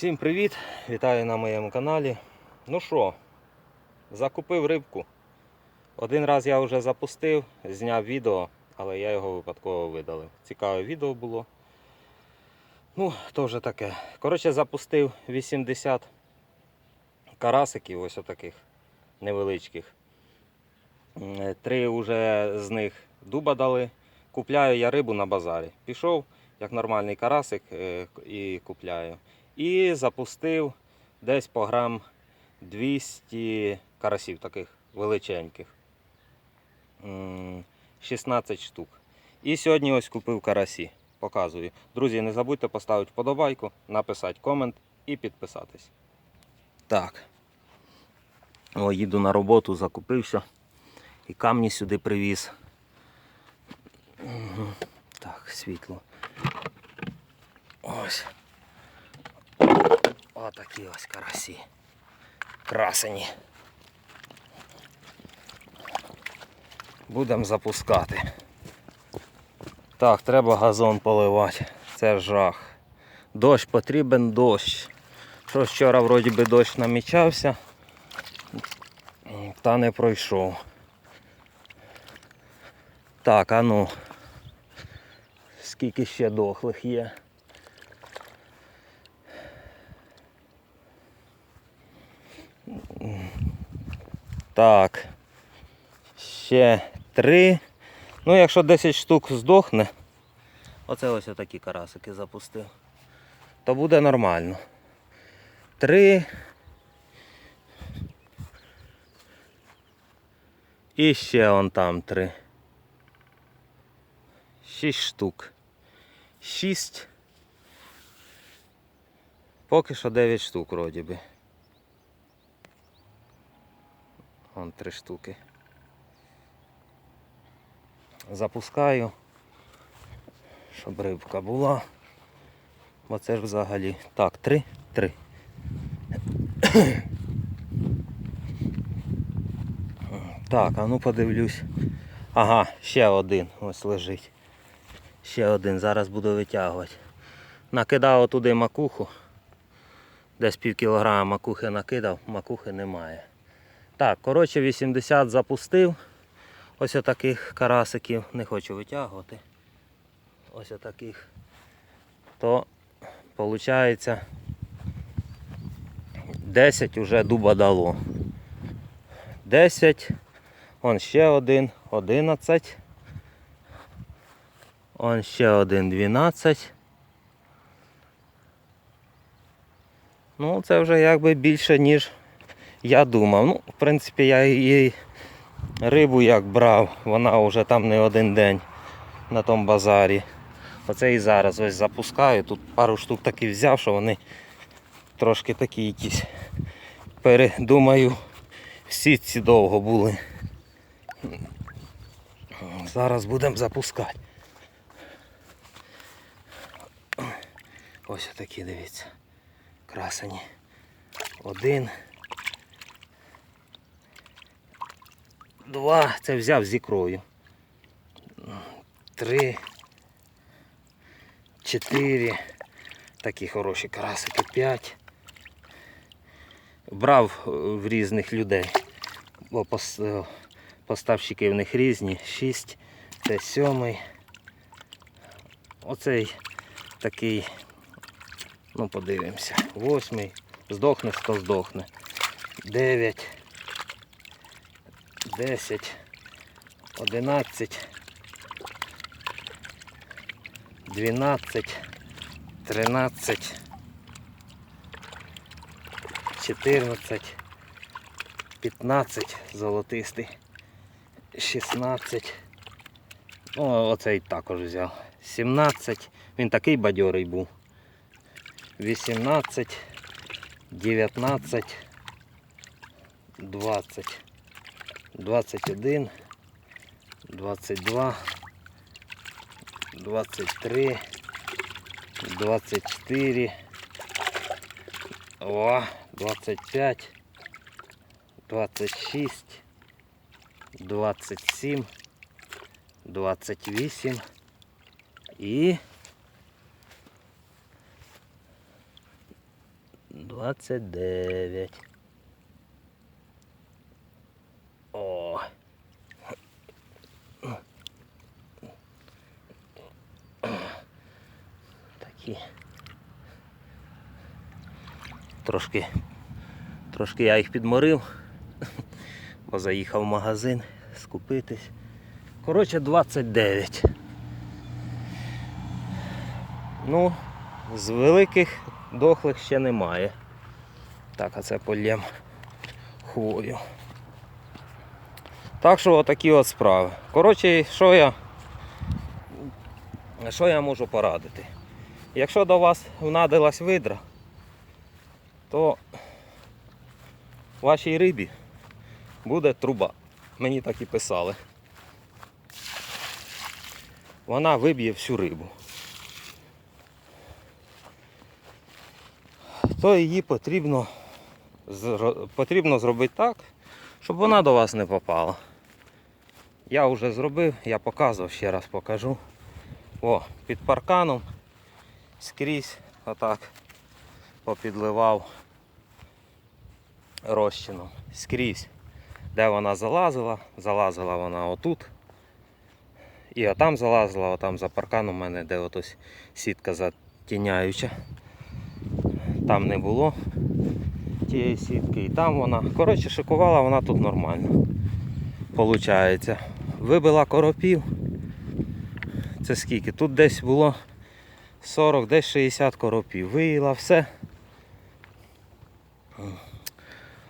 Всім привіт! Вітаю на моєму каналі. Ну що, закупив рибку. Один раз я вже запустив, зняв відео, але я його випадково видалив. Цікаве відео було. Ну, то вже таке. Коротше, запустив 80 карасиків, ось отаких невеличких. Три вже з них дуба дали. Купляю я рибу на базарі. Пішов, як нормальний карасик, е, і купляю. І запустив десь по грам 200 карасів таких величеньких. 16 штук. І сьогодні ось купив карасі. Показую. Друзі, не забудьте поставити вподобайку, написати комент і підписатись. Так. О, їду на роботу, закупився. І камні сюди привіз. Так, світло. Ось. Отакі ось карасі. Красені. Будемо запускати. Так, треба газон поливати. Це жах. Дощ потрібен дощ. Що вчора вроді би дощ намічався, та не пройшов. Так, а ну. Скільки ще дохлих є? Так. Ще три. Ну, якщо 10 штук здохне, оце ось такі карасики запустив, то буде нормально. Три. І ще он там три. Шість штук. Шість. Поки що 9 штук вроді би. Вон три штуки. Запускаю, щоб рибка була. Бо це ж взагалі. Так, три, три. Так, а ну подивлюсь. Ага, ще один ось лежить. Ще один, зараз буду витягувати. Накидав туди макуху. Десь пів кілограма макухи накидав, макухи немає. Так, коротше 80 запустив. Ось отаких карасиків. Не хочу витягувати. Ось отаких. То виходить 10 уже дуба дало. 10. Он ще один, 11. Он ще один 12. Ну, це вже якби більше, ніж я думав. Ну, в принципі, я її рибу як брав, вона вже там не один день на тому базарі. Оце і зараз ось запускаю. Тут пару штук таки взяв, що вони трошки такі якісь. Передумаю, в сітці довго були. Зараз будемо запускати. Ось такі, дивіться. Красені. Один. Два. Це взяв з ікрою. Три. Чотири. Такі хороші карасики. П'ять. Брав е, в різних людей. Бо е, поставщики в них різні. Шість. Це сьомий. Оцей такий. Ну, подивимося. Восьмий. Здохне, хто здохне. Дев'ять. Десять. Одинадцять. Дванадцять. Тринадцять. Чотирнадцять. П'ятнадцять. Золотистий. Шістнадцять. О, оцей також взяв. Сімнадцять. Він такий бадьорий був. 18, 19, 20, 21, 22, 23, 24, о, 25, 26, 27, 28 і 29. О. Такі. Трошки, трошки я їх підморив, бо заїхав в магазин скупитись. Коротше, 29. Ну, з великих дохлих ще немає. Так, а це полєм хвою. Так що отакі от справи. Коротше, що я, що я можу порадити? Якщо до вас внадилась видра, то вашій рибі буде труба. Мені так і писали. Вона виб'є всю рибу. То її потрібно, потрібно зробити так, щоб вона до вас не попала. Я вже зробив, я показував, ще раз покажу. О, під парканом скрізь отак попідливав розчином. Скрізь. Де вона залазила, залазила вона отут. І отам залазила, отам за парканом у мене, де отось сітка затіняюча. Там не було тієї сітки, і там вона. Коротше, шикувала вона тут нормально. Получається. Вибила коропів. Це скільки? Тут десь було 40, десь 60 коропів. Виїла все.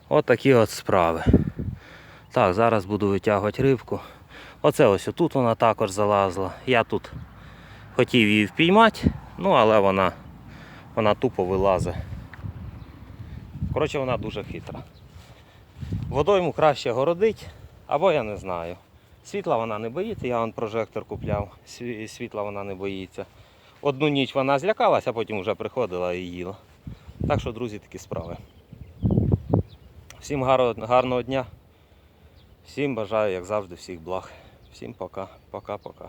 От такі от справи. Так, зараз буду витягувати рибку. Оце ось тут вона також залазила. Я тут хотів її впіймати, ну але вона, вона тупо вилазить. Коротше, вона дуже хитра. Водойму краще городить, або я не знаю. Світла вона не боїться, я вон прожектор купляв, світла вона не боїться. Одну ніч вона злякалася, а потім вже приходила і їла. Так що, друзі, такі справи. Всім гарного дня. Всім бажаю, як завжди, всіх благ. Всім пока, пока-пока.